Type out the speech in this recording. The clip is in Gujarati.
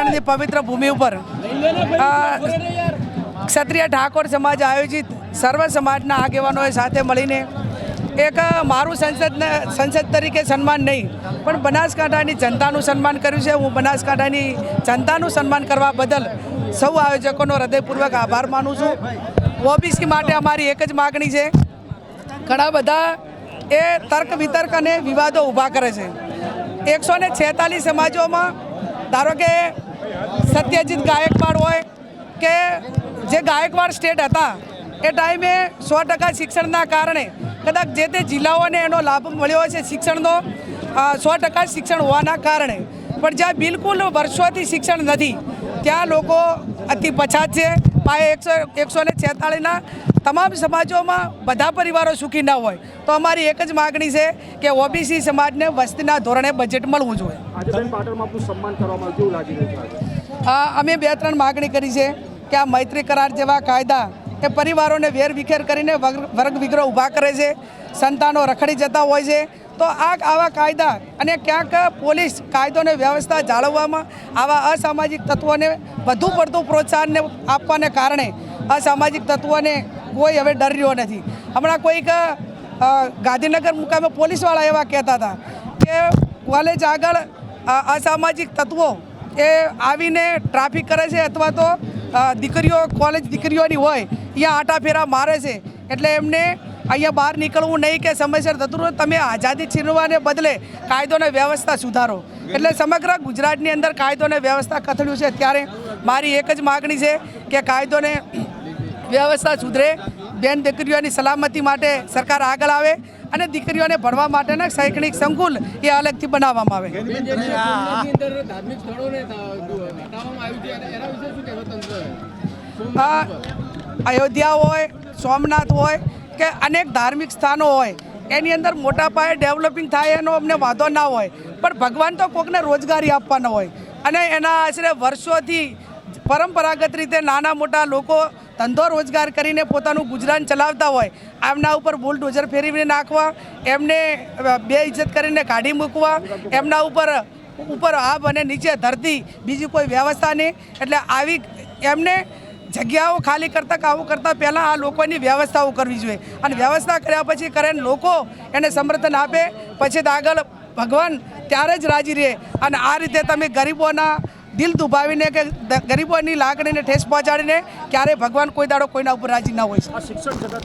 પાટણની પવિત્ર ભૂમિ ઉપર ક્ષત્રિય ઠાકોર સમાજ આયોજિત સર્વ સમાજના આગેવાનોએ સાથે મળીને એક મારું સંસદને, સંસદ તરીકે સન્માન નહીં, પણ બનાસકાંઠાની જનતાનું સન્માન કર્યું છે. હું બનાસકાંઠાની જનતાનું સન્માન કરવા બદલ સૌ આયોજકોનો હૃદયપૂર્વક આભાર માનું છું. ઓબીસી માટે અમારી એક જ માગણી છે. ઘણા બધા એ તર્ક વિતર્ક અને વિવાદો ઊભા કરે છે. એકસો ને છેતાલીસ સમાજોમાં, ધારો કે સત્યજીત ગાયકવાડ હોય કે જે ગાયકવાડ સ્ટેટ હતા, એ ટાઈમે સો ટકા શિક્ષણના કારણે કદાચ જે તે જિલ્લાઓને એનો લાભ મળ્યો છે શિક્ષણનો સો ટકા શિક્ષણ હોવાના કારણે. પણ જ્યાં બિલકુલ વર્ષોથી શિક્ષણ નથી, ત્યાં લોકો અતિ પછાત છે. પાયે એકસો એકસો ને છેતાળીસના તમામ સમાજોમાં બધા પરિવારો સુખી ના હોય તો અમારી એક જ માગણી છે કે ઓબીસી સમાજને વસ્તીના ધોરણે બજેટ મળવું જોઈએ. અમે બે ત્રણ માગણી કરી છે કે આ મૈત્રી કરાર જેવા કાયદા એ પરિવારોને વેર વિખેર કરીને વર્ગ વર્ગ વિગ્રહ ઊભા કરે છે સંતાનો રખડી જતા હોય છે તો આ આવા કાયદા અને ક્યાંક પોલીસ કાયદોને વ્યવસ્થા જાળવવામાં આવા અસામાજિક તત્વોને વધુ પડતું પ્રોત્સાહનને આપવાને કારણે અસામાજિક તત્વોને કોઈ હવે ડર રહ્યો નથી. હમણાં કોઈક ગાંધીનગર મુકામે પોલીસવાળા એવા કહેતા હતા કે કોલેજ આગળ અસામાજિક તત્વો એ આવીને ટ્રાફિક કરે છે અથવા તો દીકરીઓ, કોલેજ દીકરીઓની હોય અહીંયા આટા ફેરા મારે છે, એટલે એમને અહીંયા બહાર નીકળવું નહીં કે સમયસર થતું તમે આઝાદી છીનવાને બદલે કાયદોને વ્યવસ્થા સુધારો. એટલે સમગ્ર ગુજરાતની અંદર કાયદોને વ્યવસ્થા કથળ્યું છે. ત્યારે મારી એક જ માગણી છે કે કાયદોને વ્યવસ્થા સુધરે બેન દીકરીઓની સલામતી માટે સરકાર આગળ આવે અને દીકરીઓને ભણવા માટેના શૈક્ષણિક સંકુલ એ અલગથી બનાવવામાં આવે. સોમનાથની અંદર ધાર્મિક સ્થળોને હટાવવામાં આવ્યું છે અને એના વિશે શું કહેવું તંત્ર? આ અયોધ્યા હોય સોમનાથ હોય કે અનેક ધાર્મિક સ્થાનો હોય એની અંદર મોટા પાયે ડેવલપિંગ થાય એનો અમને વાંધો ના હોય. પણ ભગવાન તો કોકને રોજગારી આપવાનો હોય. અને એના આશરે વર્ષોથી પરંપરાગત રીતે નાના મોટા લોકો ધંધો રોજગાર કરીને પોતાનું ગુજરાન ચલાવતા હોય, એમના ઉપર બુલડોઝર ફેરવીને નાખવા, એમને બે ઇજ્જત કરીને કાઢી મૂકવા, એમના ઉપર ઉપર આબ અને નીચે ધરતી, બીજી કોઈ વ્યવસ્થા નહીં. એટલે આવી એમને જગ્યાઓ ખાલી કરતાં કાવું કરતાં પહેલાં આ લોકોની વ્યવસ્થાઓ કરવી જોઈએ. અને વ્યવસ્થા કર્યા પછી કરે લોકો એને સમર્થન આપે, પછી આગળ ભગવાન ત્યારે જ રાજી રહે. અને આ રીતે તમે ગરીબોના દિલ દુભાવીને કે ગરીબોની લાગણીને ઠેસ પહોંચાડીને ક્યારેય ભગવાન કોઈ દાડો કોઈના ઉપર રાજી ના હોય છે